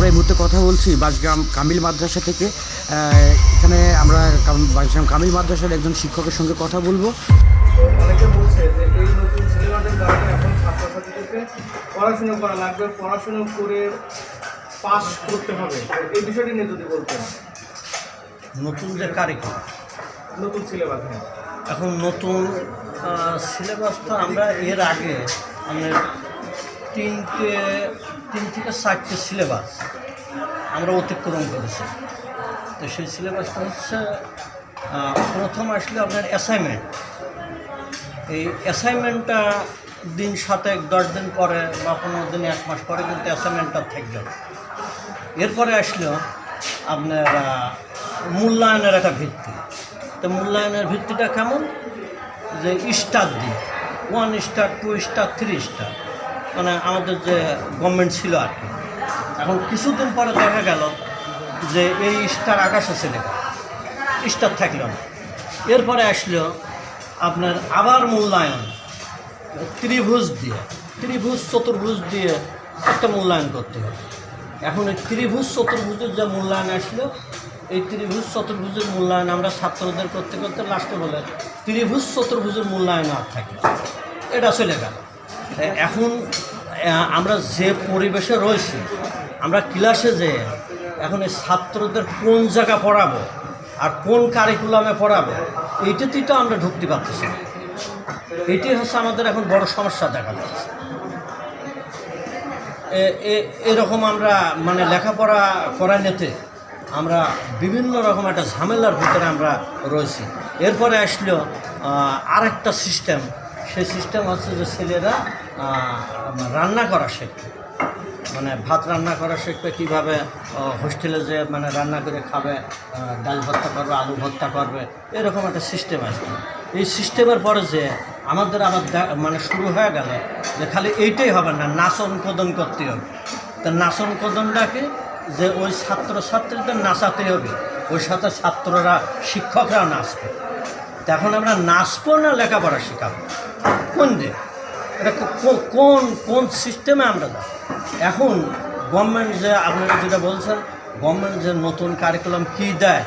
আমরা এই মুহূর্তে কথা বলছি বাসগ্রাম কামিল মাদ্রাসা থেকে। এখানে আমরা বাসগ্রাম কামিল মাদ্রাসার একজন শিক্ষকের সঙ্গে কথা বলব। অনেকে বলছে যে এই নতুন কারণে এখন ছাত্রছাত্রীদেরকে পড়াশুনো করা লাগবে পড়াশুনো করে পাস করতে হবে। এই বিষয়টি নিয়ে যদি বলতেন। নতুন যে কারিকুলাম নতুন সিলেবাস হ্যাঁ। এখন নতুন সিলেবাস তো আমরা এর আগে আমাদের তিনটে তিন থেকে চারটে সিলেবাস আমরা অতিক্রম করেছি। তো সেই সিলেবাসটা হচ্ছে প্রথম আসলে আপনার অ্যাসাইনমেন্ট এই অ্যাসাইনমেন্টটা দিন সাতেক, দশ দিন পরে বা পনেরো দিন, এক মাস পরে কিন্তু অ্যাসাইনমেন্টটা থাকবে। এরপরে আসলো আপনার মূল্যায়নের একটা ভিত্তি। তো মূল্যায়নের ভিত্তিটা কেমন? যে স্টার দিই one star two star three star মানে আমাদের যে গভর্নমেন্ট ছিল আর এখন কিছুদিন পরে দেখা গেল যে এই স্টার আকাশে গেল স্টার থাকল না। এরপরে আসলো আপনার আবার মূল্যায়ন, ত্রিভুজ দিয়ে, ত্রিভুজ চতুর্ভুজ দিয়ে একটা মূল্যায়ন করতে হবে। এখন এই ত্রিভুজ চতুর্ভুজের যে মূল্যায়ন আসলো, এই ত্রিভুজ চতুর্ভুজের মূল্যায়ন আমরা ছাত্রদের করতে করতে লাস্টে বলে, ত্রিভুজ চতুর্ভুজের মূল্যায়ন আর থাকে এটা চলে গেল। এখন আমরা যে পরিবেশে রয়েছি, আমরা ক্লাসে যে, এখন এই ছাত্রদের কোন জায়গা পড়াবো আর কোন কারিকুলামে পড়াবো, এইটাতেই তো আমরা ঢুকতে পারতেছি না। এটাই হচ্ছে আমাদের এখন বড় সমস্যা দেখা যাচ্ছে। এরকম আমরা মানে লেখাপড়া করা নিতে আমরা বিভিন্ন রকম একটা ঝামেলার ভিতরে আমরা রয়েছি। এরপরে আসলো আর একটা সিস্টেম সেই সিস্টেম হচ্ছে যে ছেলেরা রান্না করা শেখে। মানে ভাত রান্না করা শিখবে কীভাবে হোস্টেলে যে মানে রান্না করে খাবে ডাল ভর্তা করবে, আলু ভর্তা করবে, এরকম একটা সিস্টেম আসবে এই সিস্টেমের পরে যে আমাদের আবার মানে শুরু হয়ে গেল যে খালি এইটাই হবে না, নাচন কদন করতে হবে। তা নাচন কদনটাকে যে ওই ছাত্র ছাত্রীদের নাচাতে হবে, ওই সাথে ছাত্ররা, শিক্ষকরাও নাচবে। তা এখন আমরা নাচবো না, লেখাপড়া শেখাবো? কোন দিন এটা কোন কোন সিস্টেমে আমরা যাব? এখন গভর্নমেন্ট যে আপনারা যেটা বলছেন গভর্নমেন্ট যে নতুন কারিকুলাম কী দেয়?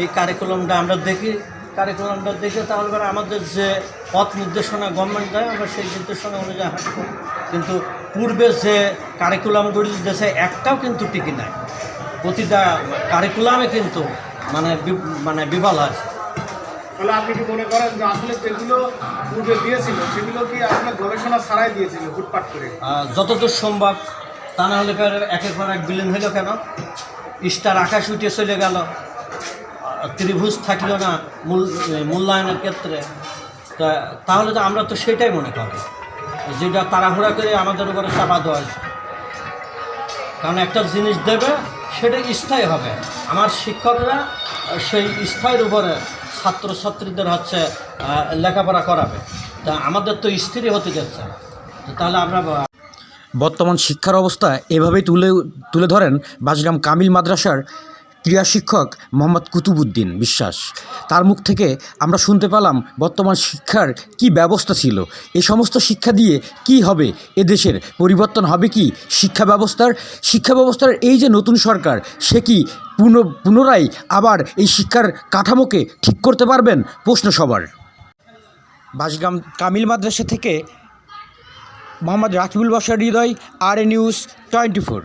এই কারিকুলামটা আমরা দেখি। কারিকুলামটা দেখে তাহলে পরে আমাদের যে পথ নির্দেশনা গভর্নমেন্ট দেয়, আমরা সেই নির্দেশনা অনুযায়ী হাঁটব কিন্তু পূর্বে যে কারিকুলামগুলি দেশে একটাও কিন্তু টিকি নাই। প্রতিটা কারিকুলামে কিন্তু মানে মানে বিফল আছে। তাহলে আপনি কি মনে করেন যে আসলে যেগুলো পূর্বে দিয়েছিল, সেগুলো কি আসলে গবেষণা ছাড়াই দিয়েছিল ফুটপাট করে? যতদূর সম্ভব, তা না হলে একের পর এক বিলীন হইল কেন? স্টার আকাশ উঠে চলে গেল। ত্রিভুজ থাকল না মূল মূল্যায়নের ক্ষেত্রে। তা, তাহলে তো আমরা তো সেটাই মনে করি। যেটা তাড়াহুড়া করে আমাদের উপরে চাপা দেওয়া কারণ একটা জিনিস দেবে, সেটা স্থায়ী হবে। আমার শিক্ষকরা সেই স্থায়ীর উপরে ছাত্রছাত্রীদের হচ্ছে লেখাপড়া করাবে। তা আমাদের তো স্থির হতে যাচ্ছে তাহলে আমরা বর্তমান শিক্ষার অবস্থা এভাবেই তুলে তুলে ধরেন বাসগ্রাম কামিল মাদ্রাসার ক্রীড়া শিক্ষক মোহাম্মদ কুতুবুদ্দিন বিশ্বাস। তার মুখ থেকে আমরা শুনতে পেলাম বর্তমান শিক্ষার কি ব্যবস্থা ছিল। এ সমস্ত শিক্ষা দিয়ে কি হবে? এদেশের পরিবর্তন হবে কি? শিক্ষা ব্যবস্থার শিক্ষা ব্যবস্থার এই যে নতুন সরকার, সে কি পুনঃ, পুনরায় আবার এই শিক্ষার কাঠামোকে ঠিক করতে পারবেন? প্রশ্ন সবার। বাসগ্রাম কামিল মাদ্রাসা থেকে মোহাম্মদ রাকিবুল বাসার হৃদয় আর এ নিউজ টোয়েন্টি ফোর।